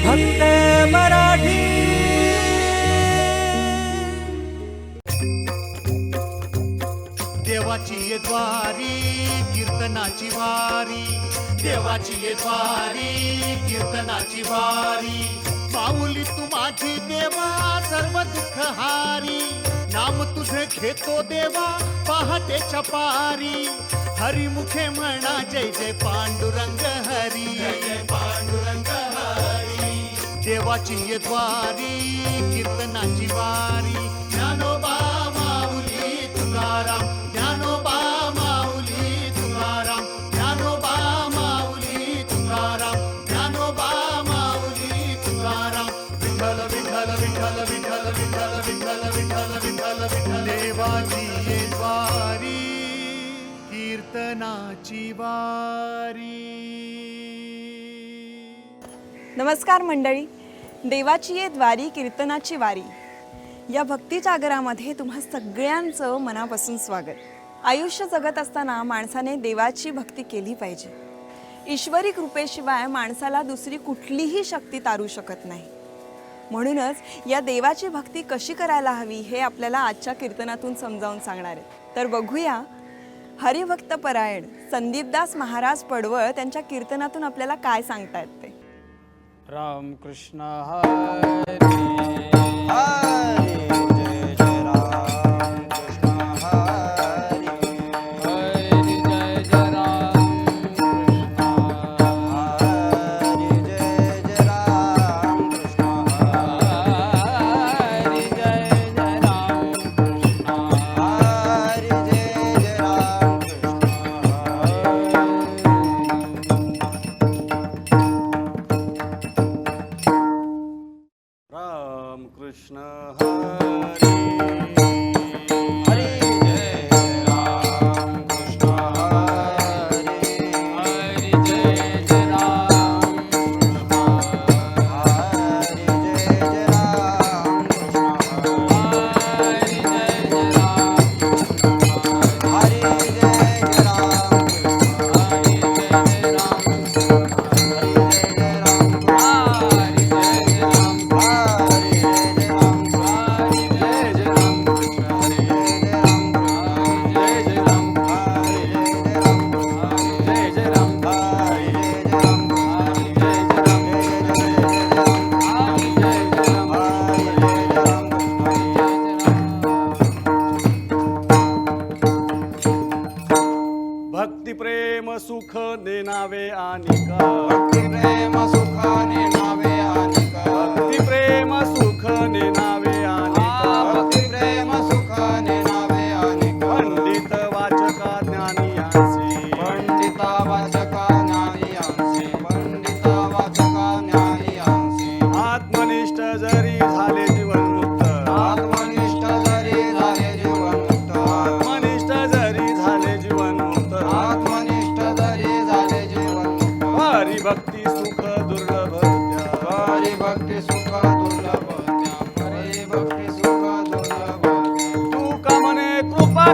फक्त मराठी. देवाची ये द्वारी कीर्तनाची वारी. देवाची ये द्वारी कीर्तनाची वारी. माऊली तू माझी देवा सर्व दुःख हारी. नाम तुझे घेतो देवा पहाटेच्या पारी हरिमुखे म्हणा जय जय पांडुरंग हरी. जय पांडुरंग देवाची ये द्वारी कीर्तनाची वारी. ज्ञानोबा माऊली तुकाराम. ज्ञानोबा माऊली तुकाराम. ज्ञानोबा माऊली तुकाराम. ज्ञानोबा माऊली तुकाराम. विठ्ठल विठ्ठल विठ्ठल विठ्ठल विठ्ठल विठ्ठल विठ्ठल विठ्ठल विठ्ठल. देवाची ये द्वारी कीर्तनाची वारी. नमस्कार मंडळी. देवाची ये द्वारी कीर्तनाची वारी. या भक्तीजागरामध्ये तुम्हा सगळ्यांचं मनापासून स्वागत. आयुष्य जगत असताना माणसाने देवाची भक्ती केली पाहिजे. ईश्वरी कृपेशिवाय माणसाला दुसरी कुठलीही शक्ती तारू शकत नाही. म्हणूनच या देवाची भक्ती कशी करायला हवी हे आपल्याला आजच्या कीर्तनातून समजावून सांगणार आहे. तर बघूया. हरिभक्त परायण संदीपदास महाराज पडवळ त्यांच्या कीर्तनातून आपल्याला काय सांगतायत ते राम कृष्ण हरी हरे।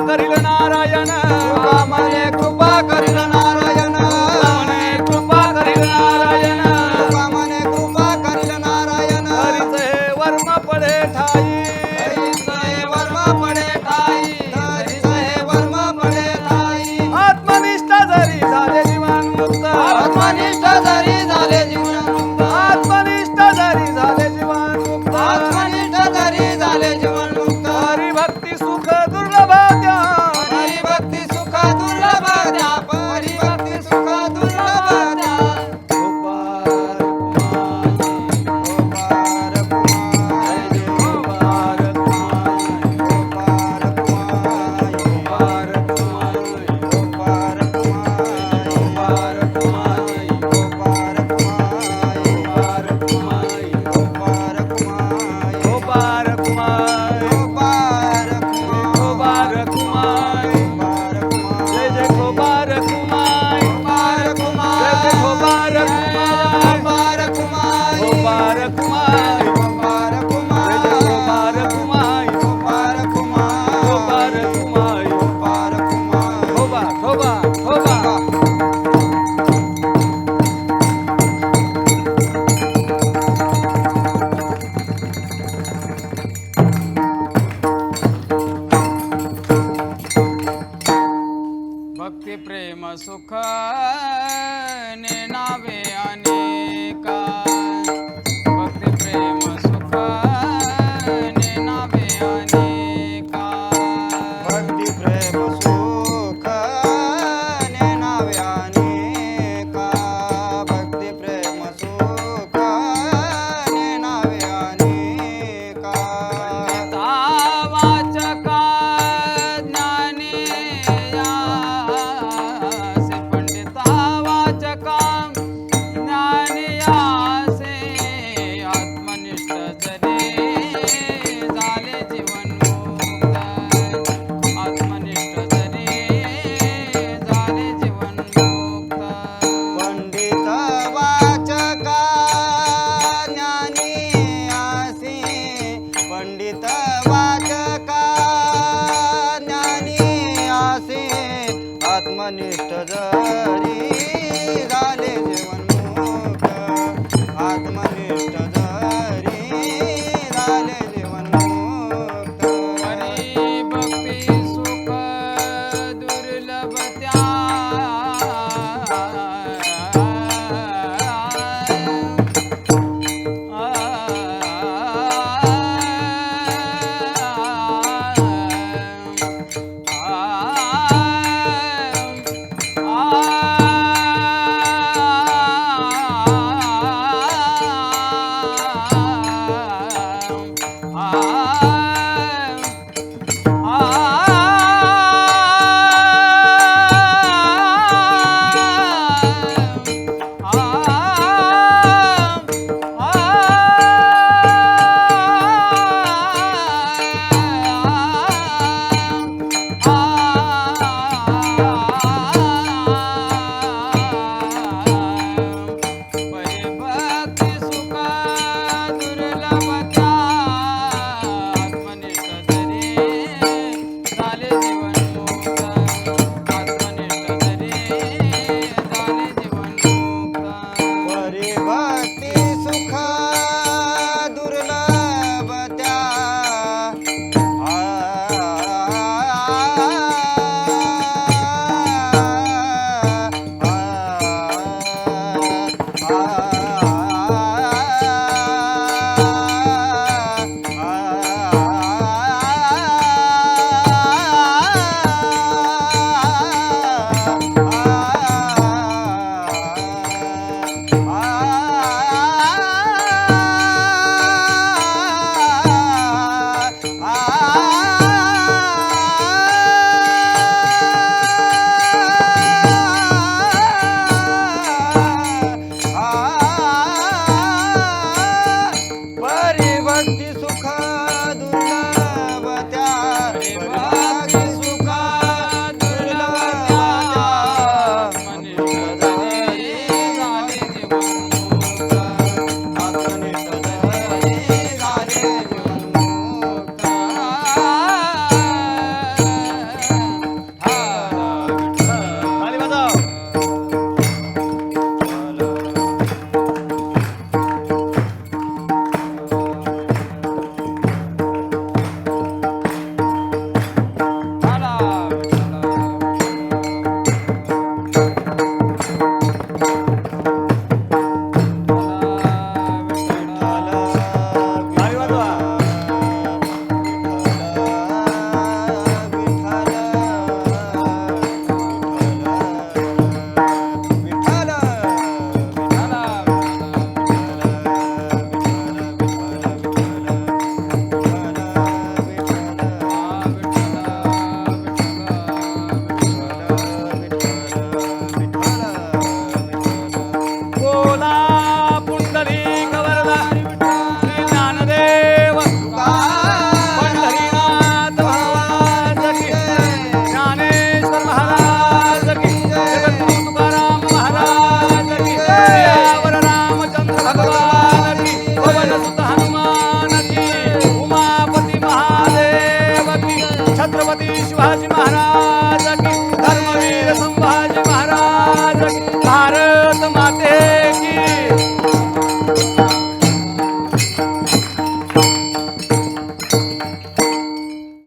করি ಅಂಗೋಲ ಪುಂಡಲೀಕ ವರದ